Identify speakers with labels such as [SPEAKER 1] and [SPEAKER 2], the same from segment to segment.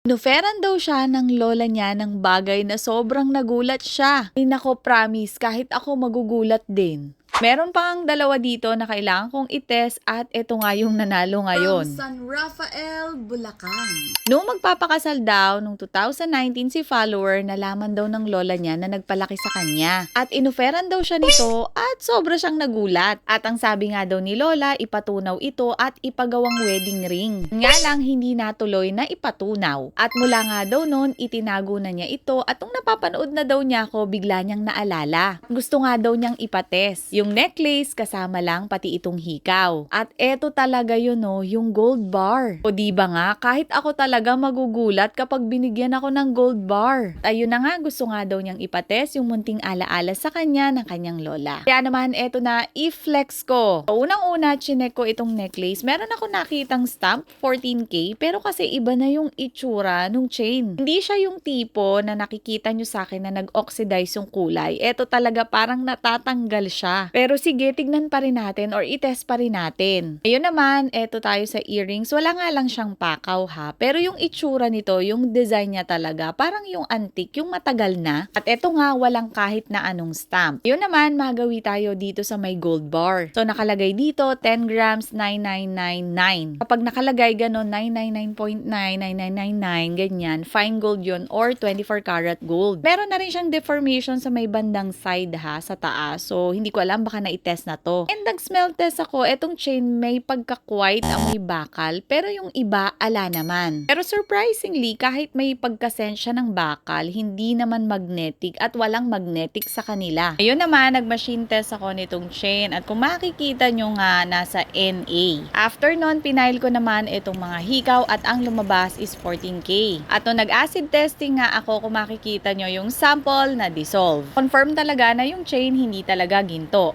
[SPEAKER 1] Inuferan daw siya ng lola niya ng bagay na sobrang nagulat siya. Ay nako promise, kahit ako magugulat din. Meron pa ang dalawa dito na kailangan kong itest at ito nga yung nanalo ngayon.
[SPEAKER 2] From San Rafael, Bulacan.
[SPEAKER 1] Noong magpapakasal daw, nung 2019 si follower, nalaman daw ng lola niya na nagpalaki sa kanya. At inuferan daw siya nito at sobra siyang nagulat. At ang sabi nga daw ni lola, ipatunaw ito at ipagawang wedding ring. Nga lang, hindi natuloy na ipatunaw. At mula nga daw noon, itinago na niya ito at nung napapanood na daw niya ako, bigla niyang naalala. Gusto nga daw niyang ipates. Yung necklace, kasama lang pati itong hikaw. At eto talaga yun no, yung gold bar. O di ba nga, kahit ako talaga magugulat kapag binigyan ako ng gold bar. At ayun na nga, gusto nga daw niyang ipates yung munting alaala sa kanya ng kanyang lola. Kaya naman, eto na, i-flex ko. So, unang-una, chinek ko itong necklace. Meron ako nakitang stamp, 14K, pero kasi iba na yung itsura nung chain. Hindi siya yung tipo na nakikita nyo sa akin na nag-oxidize yung kulay. Eto talaga parang natatanggal siya. Pero sige, tignan pa rin natin or itest pa rin natin. Ayun naman, eto tayo sa earrings. Wala nga lang siyang pakaw ha. Pero yung itsura nito, yung design niya talaga, parang yung antique, yung matagal na. At eto nga, walang kahit na anong stamp. Yun naman, magawi tayo dito sa may gold bar. So nakalagay dito, 10 grams, 9999. Kapag nakalagay ganon, 999.9, 9999, ganyan, fine gold yun or 24 karat gold. Meron na rin siyang deformation sa may bandang side ha, sa taas. So hindi ko alam, baka na-test na to. And nag-smell test ako, etong chain may pagka-white ang may bakal, pero yung iba, ala naman. Pero surprisingly, kahit may pagkasensya ng bakal, hindi naman magnetic at walang magnetic sa kanila. Ayun naman, nag-machine test ako nitong chain at kung makikita nyo nga, nasa NA. After nun, pinail ko naman itong mga hikaw at ang lumabas is 14K. At nung nag-acid testing nga ako, kung makikita nyo yung sample na dissolve. Confirm talaga na yung chain hindi talaga ginto.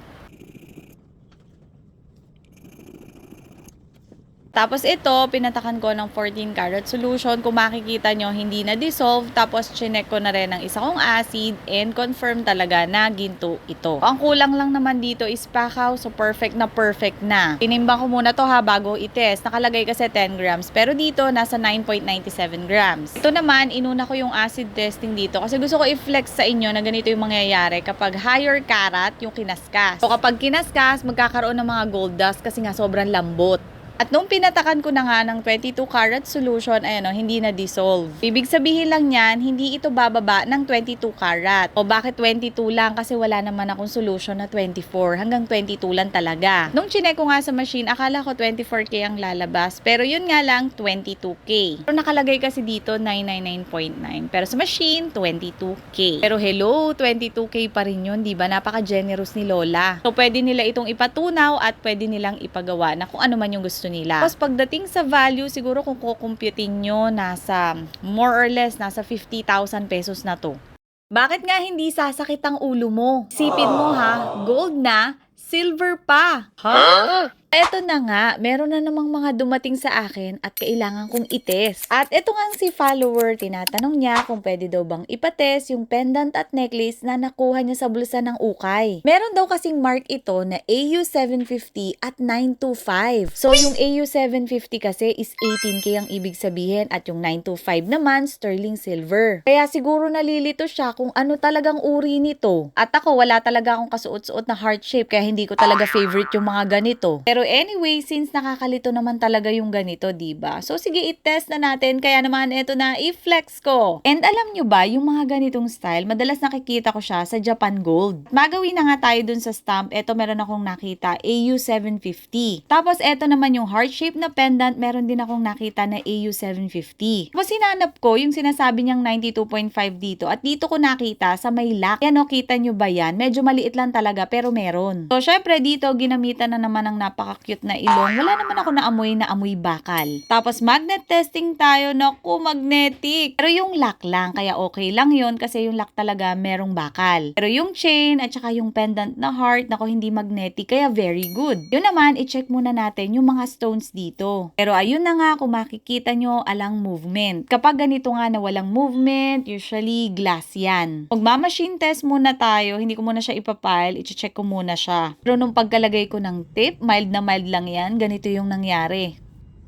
[SPEAKER 1] Tapos ito, pinatakan ko ng 14 karat solution. Kung makikita nyo, hindi na dissolve. Tapos chinek ko na rin ng isa kong acid and confirm talaga na ginto ito. Ang kulang lang naman dito is pakaw. So perfect na perfect na. Tinimbang ko muna to ha bago i-test. Nakalagay kasi 10 grams. Pero dito, nasa 9.97 grams. Ito naman, inuna ko yung acid testing dito kasi gusto ko i-flex sa inyo na ganito yung mangyayari kapag higher karat yung kinaskas. So kapag kinaskas, magkakaroon ng mga gold dust kasi nga sobrang lambot. At nung pinatakan ko na nga ng 22 karat solution, ayan o, hindi na dissolve. Ibig sabihin lang yan, hindi ito bababa ng 22 karat. O bakit 22 lang? Kasi wala naman akong solution na 24. Hanggang 22 lang talaga. Nung chinek ko nga sa machine, akala ko 24K ang lalabas. Pero yun nga lang, 22K. Pero nakalagay kasi dito 999.9. Pero sa machine, 22K. Pero hello, 22K pa rin yun, di ba? Napaka-generous ni Lola. So pwede nila itong ipatunaw at pwede nilang ipagawa na kung ano man yung gusto nila. Tapos pagdating sa value, siguro kung kukumputin nyo, nasa more or less, nasa 50,000 pesos na to. Bakit nga hindi sasakit ang ulo mo? Sipin mo ha, gold na, silver pa. Ha? Eto na nga, meron na namang mga dumating sa akin at kailangan kong itest. At eto nga si follower, tinatanong niya kung pwede daw bang ipatest yung pendant at necklace na nakuha niya sa bulsa ng ukay. Meron daw kasing mark ito na AU750 at 925. So yung AU750 kasi is 18K ang ibig sabihin at yung 925 naman sterling silver. Kaya siguro nalilito siya kung ano talagang uri nito. At ako wala talaga akong kasuot-suot na heart shape kaya hindi ko talaga favorite yung mga ganito. Pero anyway, since nakakalito naman talaga yung ganito, ba? So sige, i-test na natin. Kaya naman ito na i-flex ko. And alam nyo ba, yung mga ganitong style, madalas nakikita ko siya sa Japan Gold. Magawin na nga tayo dun sa stamp. Ito meron akong nakita, AU750. Tapos ito naman yung heart shape na pendant, meron din akong nakita na AU750. Tapos sinanap ko yung sinasabi niyang 92.5 dito at dito ko nakita sa may lock. Yan o, kita nyo ba yan? Medyo maliit lang talaga pero meron. So syempre dito, ginamitan na naman ng napaka-cute na ilong. Wala naman ako naamoy na amoy bakal. Tapos magnet testing tayo. Naku, magnetic. Pero yung lock lang, kaya okay lang yon kasi yung lock talaga merong bakal. Pero yung chain at saka yung pendant na heart, nako hindi magnetic, kaya very good. Yun naman, i-check muna natin yung mga stones dito. Pero ayun na nga, kung makikita nyo, alang movement. Kapag ganito nga na walang movement, usually glass yan. Magmamachine test muna tayo, hindi ko muna siya ipapile, i-check ko muna siya. Pero nung pagkalagay ko ng tip, mild na mild lang yan, ganito yung nangyari.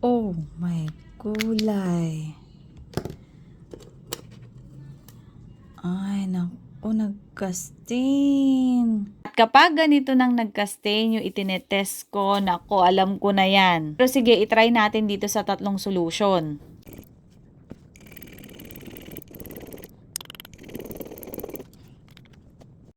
[SPEAKER 2] Oh my kulay.
[SPEAKER 1] Ay, naku, nagkastin. At kapag ganito nang nagkastain yung itinetest ko, naku, alam ko na yan. Pero sige, itry natin dito sa tatlong solution.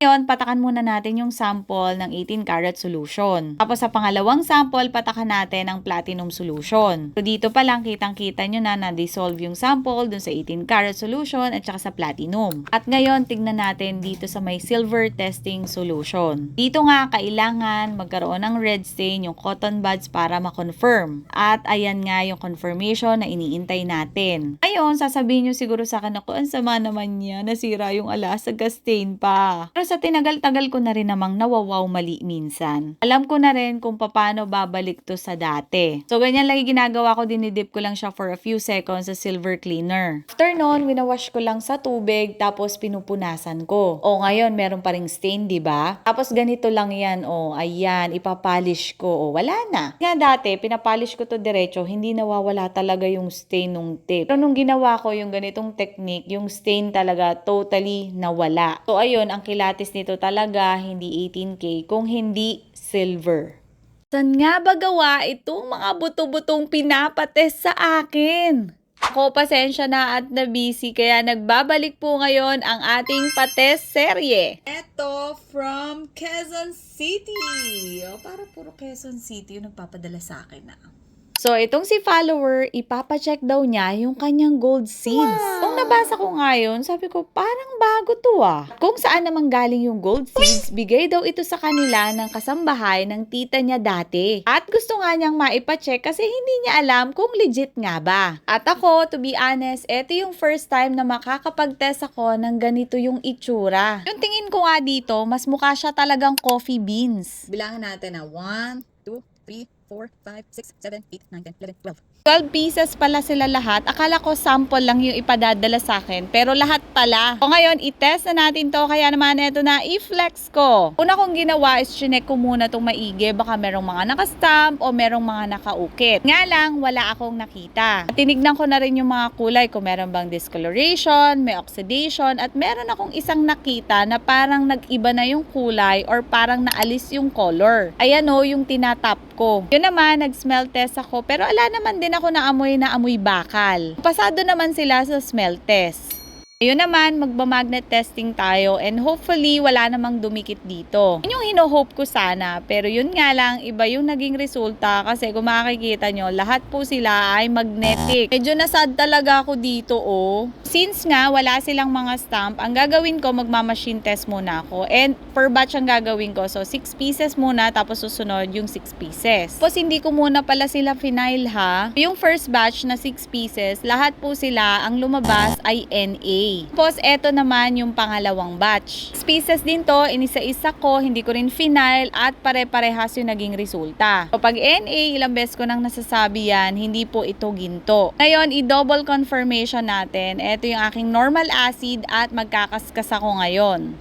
[SPEAKER 1] Ngayon, patakan muna natin yung sample ng 18 karat solution. Tapos sa pangalawang sample, patakan natin ang platinum solution. So dito pa lang kitang-kita nyo na na-dissolve yung sample dun sa 18 karat solution at saka sa platinum. At ngayon, tignan natin dito sa may silver testing solution. Dito nga, kailangan magkaroon ng red stain yung cotton buds para ma-confirm. At ayan nga yung confirmation na iniintay natin. Ngayon, sasabihin nyo siguro sa akin ako, ang sama naman niya, nasira yung alas sa stain pa. Pero sa tinagal-tagal ko na rin namang nawawaw mali minsan. Alam ko na rin kung paano babalik to sa dati. So, ganyan lagi ginagawa ko, dinidip ko lang siya for a few seconds sa silver cleaner. After nun, winawash ko lang sa tubig, tapos pinupunasan ko. O, ngayon, meron pa ring stain, di ba? Tapos ganito lang yan, o, ayan, ipapolish ko, o, wala na. Nga dati, pinapolish ko to diretso, hindi nawawala talaga yung stain nung tip. Pero nung ginawa ko yung ganitong technique, yung stain talaga totally nawala. So, ayun, ang kilatis nito talaga, hindi 18K, kung hindi silver. Saan nga ba gawa itong mga buto-butong pinapates sa akin? Ako, pasensya na at na busy, kaya nagbabalik po ngayon ang ating pates serye.
[SPEAKER 2] Ito from Quezon City. O, para puro Quezon City yung nagpapadala sa akin na.
[SPEAKER 1] So, itong si follower, ipapacheck daw niya yung kanyang gold seeds. Kung nabasa ko ngayon, sabi ko, parang bago to ah. Kung saan naman galing yung gold seeds, bigay daw ito sa kanila ng kasambahay ng tita niya dati. At gusto nga niyang maipacheck kasi hindi niya alam kung legit nga ba. At ako, to be honest, ito yung first time na makakapag-test ako ng ganito yung itsura. Yung tingin ko nga dito, mas mukha siya talagang coffee beans.
[SPEAKER 2] Bilangin natin na 1, 2, 3, 4, 5, 6, 7, 8, 9, 10, 11, 12.
[SPEAKER 1] 12 pieces pala sila lahat. Akala ko sample lang yung ipadadala sa akin. Pero lahat pala. O ngayon, i-test na natin to. Kaya naman ito na, i-flex ko. Una kong ginawa is chinek ko muna itong maigi. Baka merong mga nakastamp o merong mga nakaukit. Nga lang, wala akong nakita. At tinignan ko na rin yung mga kulay. Kung meron bang discoloration, may oxidation, at meron akong isang nakita na parang nag-iba na yung kulay or parang naalis yung color. Ayan o, yung tinatap ko. Yun naman, nag-smell test ako. Pero ala naman din ako na amoy na amoy bakal. Pasado naman sila sa smell test. Ayun naman, magba-magnet testing tayo and hopefully wala namang dumikit dito. Yun yung hino-hope ko sana, pero yun nga lang, iba yung naging resulta kasi kung makikita nyo, lahat po sila ay magnetic. Medyo nasad talaga ako dito oh. Since nga wala silang mga stamp, ang gagawin ko, magmamachine test muna ako. And per batch ang gagawin ko, so 6 pieces muna tapos susunod yung 6 pieces. Tapos hindi ko muna pala sila final ha. Yung first batch na 6 pieces, lahat po sila ang lumabas ay NA. Tapos, eto naman yung pangalawang batch. Pieces din to, inisa-isa ko, hindi ko rin final at pare-parehas yung naging resulta. So, pag NA, ilang beses ko nang nasasabi yan, hindi po ito ginto. Ngayon, i-double confirmation natin. Ito yung aking normal acid at magkakaskas ako ngayon.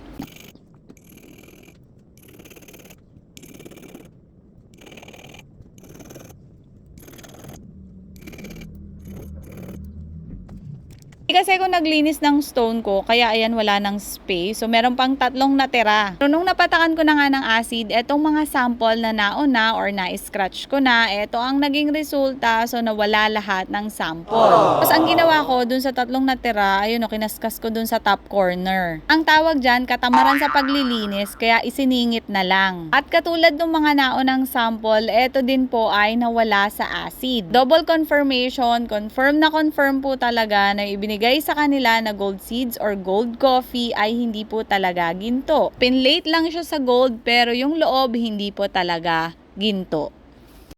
[SPEAKER 1] Kasi kung naglinis ng stone ko, kaya ayan wala ng space. So meron pang tatlong natira. Pero nung napatakan ko na nga ng acid, etong mga sample na nauna or na-scratch ko na, eto ang naging resulta. So nawala lahat ng sample. Tapos ang ginawa ko dun sa tatlong natira, ayun o, kinaskas ko dun sa top corner. Ang tawag dyan, katamaran sa paglilinis, kaya isiningit na lang. At katulad ng mga naunang sample, eto din po ay nawala sa acid. Double confirmation, confirm na confirm po talaga na ibinigay sa kanila na gold seeds or gold coffee ay hindi po talaga ginto. Pinlate lang siya sa gold pero yung loob hindi po talaga ginto.